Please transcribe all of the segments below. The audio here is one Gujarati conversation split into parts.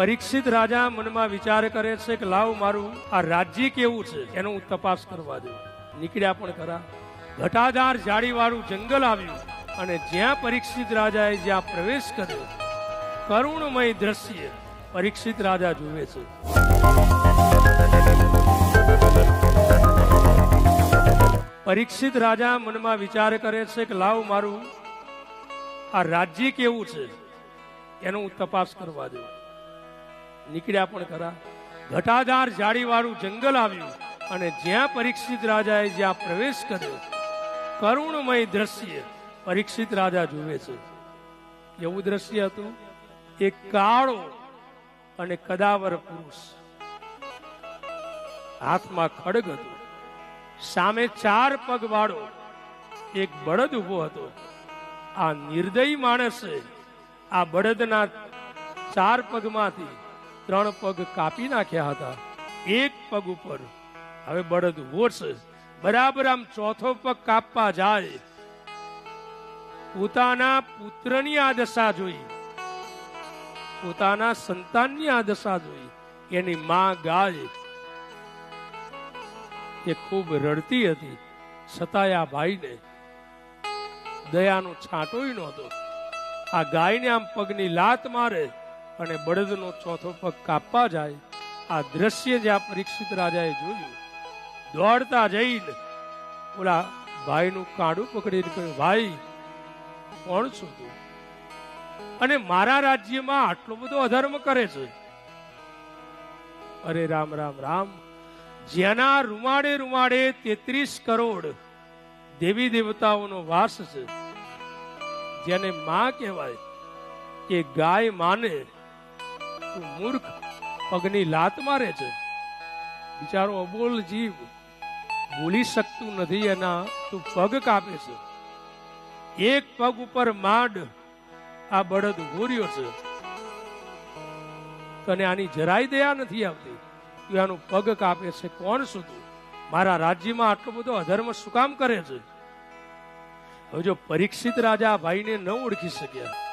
પરીક્ષિત રાજા મનમાં વિચાર કરે છે કે લાવ મારું, આ રાજ્ય કેવું છે? એનો હું તપાસ કરવા દઉં. નીકળ્યા પણ ખરા. ઘટાદાર જાળીવાળું જંગલ આવ્યું અને જ્યાં પરીક્ષિત રાજાએ જ્યાં પ્રવેશ કર્યો, કરુણમય દ્રશ્ય પરીક્ષિત રાજા જુએ છે. પરીક્ષિત રાજા મનમાં વિચાર કરે છે કે લાવ મારું, આ રાજ્ય કેવું છે? એનો હું તપાસ કરવા દઉં. નીકળ્યા પણ ખરા. ઘટાદાર જાળીવાળું જંગલ આવ્યું અને જ્યાં પરીક્ષિત રાજાએ જ્યાં પ્રવેશ કર્યો, કરુણમય દ્રશ્ય પરીક્ષિત રાજા જુએ છે. એવું દ્રશ્ય હતું? એક કાળો અને કદાવર પુરુષ. હાથમાં ખડગ હતું. સામે ચાર પગ વાળો એક બળદ ઊભો હતો. આ નિર્દયી માણસે આ બળદના ચાર પગમાંથી ત્રણ પગ કાપી નાખ્યા હતા. એક પગ ઉપર. હવે બળદ ઊભો બરાબર આમ ચોથો પગ કાપવા જાય. પોતાના પુત્રની આ દશા જોઈ. પોતાના સંતાનની આ દશા જોઈ. એની માં ગાય. એ ખૂબ રડતી હતી. છતાંય આ ભાઈને દયાનો છાંટોય નહોતો. આ ગાયને આમ પગની લાત મારે. અને બળદનો ચોથો પગ કાપવા જાય, આ દ્રશ્ય જ્યાં પરીક્ષિત રાજાએ જોયું. દોડતા જઈને ઓલા ભાઈનું કાંડું પકડીને કહ્યું, ભાઈ, કોણ છું તું? અને મારા રાજ્યમાં આટલો બધો અધર્મ કરે છે? અરે રામ રામ રામ જેના રૂમાડે રૂમાડે તેત્રીસ કરોડ દેવી દેવતાઓનો વાસ છે, જેને માં કહેવાય કે ગાય માને તું મૂર્ખ, પગની લાત મારે છે. બિચારો અબોલ જીવ, બોલી શકતું નથી એના, તું પગ કાપે છે. એક પગ ઉપર માંડ, આ બળદ ઊભો છે. તને આની જરાય દયા નથી આવતી. તું આનું પગ કાપે છે. કોણ શું તું? મારા રાજ્યમાં આટલો બધો અધર્મ શું કામ કરે છે? હવે જો પરીક્ષિત રાજા ભાઈને ન ઓળખી શક્યા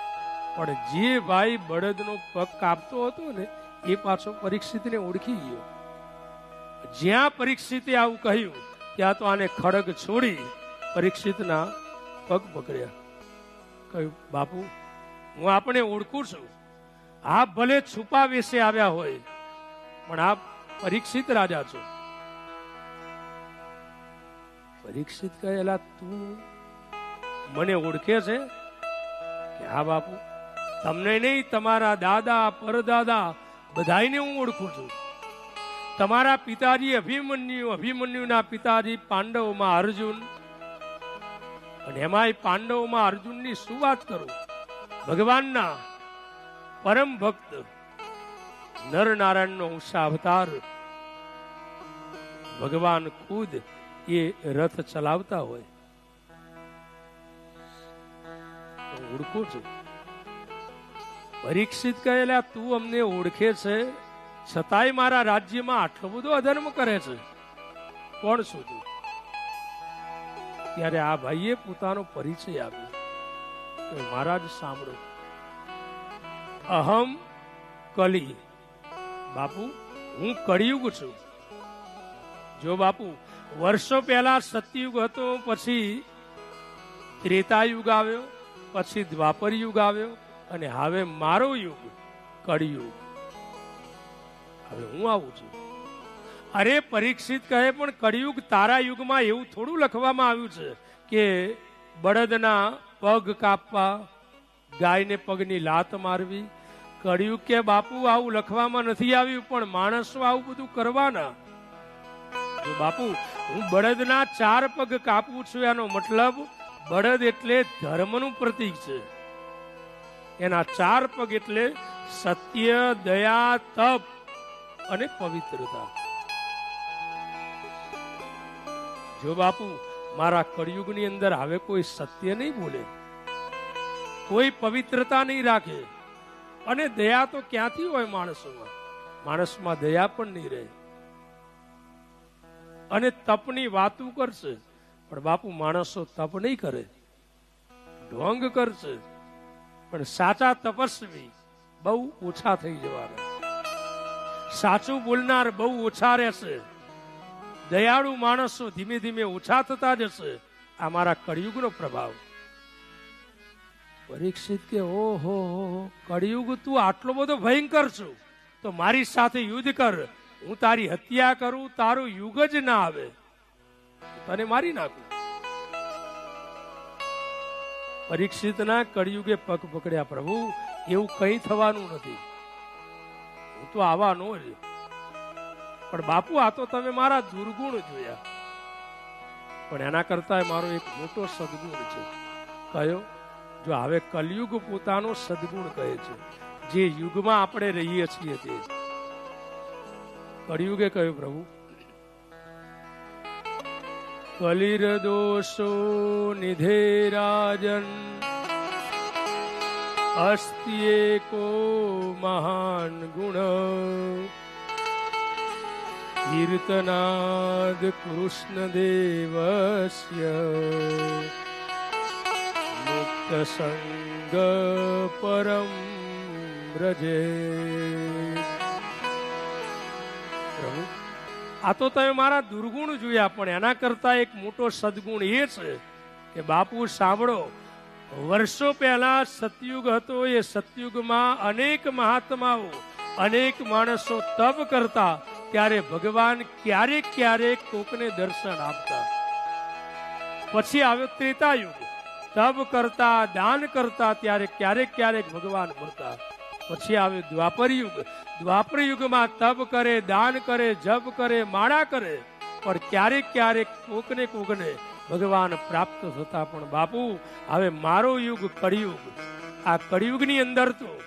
પણ જે ભાઈ બળદનો પગ કાપતો હતો ને, એ પાછો પરીક્ષિતને ઓળખી ગયો. જ્યાં પરીક્ષિતે આવું કહ્યું, ત્યાં તો આને ખડગ છોડી પરીક્ષિતના પગ પકડ્યા. કહ્યું, બાપુ, હું આપણે ઓળખું છું. આપ ભલે છુપા વેશે આવ્યા હોય, પણ આપ પરીક્ષિત રાજા છો. પરીક્ષિત કહેલા, તું મને ઓળખે છે? કે હા, બાપુ. તમને નહીં, તમારા દાદા, પરદાદા બધાને હું ઓળખું છું. તમારા પિતાજી અભિમન્યુ, અભિમન્યુના પિતાજી પાંડવમાં અર્જુન. અને એમાંય પાંડવમાં અર્જુનની શું વાત કરું? ભગવાનના પરમ ભક્ત નરનારાયણનો અવતાર ભગવાન ખુદ એ રથ ચલાવતા હોય. ઓળખું છું. પરીક્ષિત કહેલા, તું અમને ઓળખે છે, છતાંય મારા રાજ્યમાં આટલો બધો અધર્મ કરે છે. કોણ છું ત્યારે આ ભાઈએ પોતાનો પરિચય આપ્યો. કે મહારાજ, સાંભળો. અહમ કલી. બાપુ, હું કળિયુગ છું. જો બાપુ, વર્ષો પહેલા સતયુગ હતો, પછી ત્રેતાયુગ આવ્યો, પછી દ્વાપર યુગ આવ્યો અને હવે મારો યુગ કળિયુગ. હવે હું આવું છું. અરે પરીક્ષિત કહે, પણ કળિયુગ તારા યુગમાં એવું થોડું લખવામાં આવ્યું છે કે બળદના પગ કાપવા, ગાયને પગની લાત મારવી, કળિયુગ કે બાપુ આવું લખવામાં નથી આવ્યું, પણ માણસો આવું બધું કરવાના. બાપુ, હું બળદના ચાર પગ કાપું છું, એનો મતલબ બળદ એટલે ધર્મનું પ્રતીક છે. એના ચાર પગ એટલે સત્ય, દયા, તપ અને પવિત્રતા. જો બાપુ, મારા કળિયુગની અંદર હવે કોઈ સત્ય નહીં બોલે, કોઈ પવિત્રતા નહીં રાખે, અને દયા તો ક્યાંથી હોય માણસોમાં? માણસમાં દયા પણ નહીં રહે. અને તપની વાતું કરશે, પણ બાપુ, માણસો તપ નહીં કરે, ઢોંગ કરશે પણ સાચા તપસ્વી બહુ ઓછા થઈ જવાના. સાચું બોલનાર બહુ ઓછા રહેશે. દયાળુ માણસો ધીમે ધીમે ઓછા થતા જશે. આ મારા કળિયુગનો પ્રભાવ. પરીક્ષિત કે, ઓહો, કળિયુગ તું આટલો બધો ભયંકર છું, તો મારી સાથે યુદ્ધ કર. હું તારી હત્યા કરું, તારું યુગ જ ના આવે. તને મારી નાખું. પરીક્ષિતના કળિયુગે પગ પકડ્યા પ્રભુ, એવું કંઈ થવાનું નથી. હું તો આવવાનો જ પણ બાપુ, આ તો તમે મારા દુર્ગુણ જોયા. પણ એના કરતા મારો એક મોટો સદગુણ છે. કયો? જો હવે કલયુગ પોતાનો સદગુણ કહે છે. જે યુગમાં આપણે રહીએ છીએ તે. કળિયુગે કહ્યું પ્રભુ? કલિર દોષો નિધે રાજન અસ્તિ એકો મહાન ગુણ કીર્તનાદ કૃષ્ણ દેવસ્ય મુક્ત સંગ પરમ વ્રજે પ્રભુ આ તો તમે મારા દુર્ગુણ જોયા, પણ એના કરતા એક મોટો સદગુણ એ છે કે બાપુ સાંભળો, વર્ષો પહેલા સતયુગ હતો, એ સતયુગમાં અનેક મહાત્માઓ, અનેક માણસો તપ કરતા, ત્યારે ભગવાન ક્યારેક ક્યારેક કોકને દર્શન આપતા. પછી આવ્યો ત્રેતાયુગ, તપ કરતા, દાન કરતા, ત્યારે ક્યારેક ક્યારેક ભગવાન મળતા. પછી આવ્યો દ્વાપર યુગ. દ્વાપર યુગમાં તપ કરે, દાન કરે, જપ કરે, માળા કરે. પણ ક્યારેક ક્યારેક કોકને કોકને ભગવાન પ્રાપ્ત થતા પણ, બાપુ, હવે મારો યુગ કળિયુગ. આ કળિયુગની અંદર તો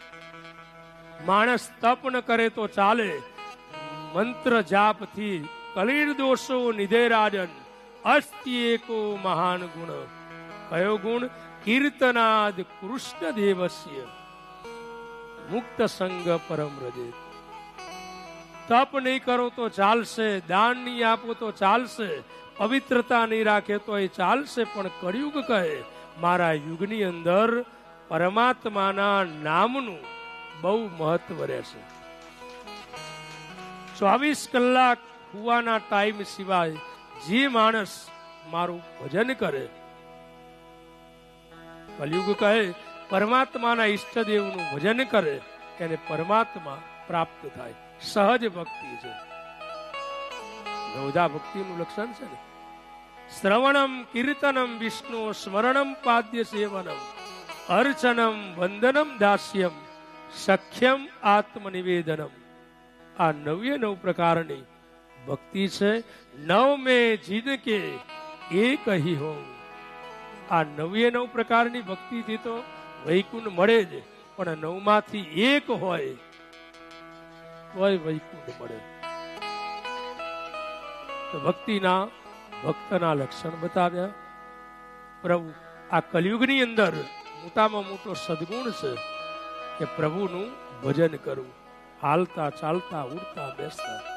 માણસ તપ ન કરે તો ચાલે. મંત્ર જાપથી કલીર દોષો નિધે રાજન અસ્તિ એકો મહાન ગુણ. કયો ગુણ? કીર્તનાદ કૃષ્ણ દેવસ્ય મુક્ત સંગ પરમ રજે. તપ નહીં કરો તો ચાલશે, દાન નહીં આપો તો ચાલશે, પવિત્રતા નહીં રાખે તો એ ચાલશે, પણ કળિયુગ કહે, મારા યુગની અંદર પરમાત્માના નામનું બહુ મહત્વ રહેશે. ચોવીસ કલાક હુવાના ટાઈમ સિવાય જે માણસ મારું ભજન કરે કલયુગ કહે પરમાત્માના ઈષ્ટદેવનું ભજન કરે, એને પરમાત્મા પ્રાપ્ત થાય. સહજ ભક્તિ છે. નવધા ભક્તિનું લક્ષણ છે ને? શ્રવણમ કીર્તનમ વિષ્ણુ સ્મરણમ પાદ્ય સેવનમ અર્ચનમ વંદનમ દાસ્યમ સખ્યમ આત્મનિવેદનમ. આ નવે નવ પ્રકારની ભક્તિ છે. નવ મે જીદ કે એ કહી હો આ નવે નવ પ્રકારની ભક્તિથી તો વૈકુંઠ મળે જ, પણ નવમાંથી એક હોય, તોય વૈકુંઠ મળે. ભક્તિના, ભક્તના લક્ષણ બતાવ્યા. પ્રભુ, આ કલયુગની અંદર મોટામાં મોટો સદગુણ છે કે પ્રભુનું ભજન કરવું. હાલતા ચાલતા ઉડતા બેસતા.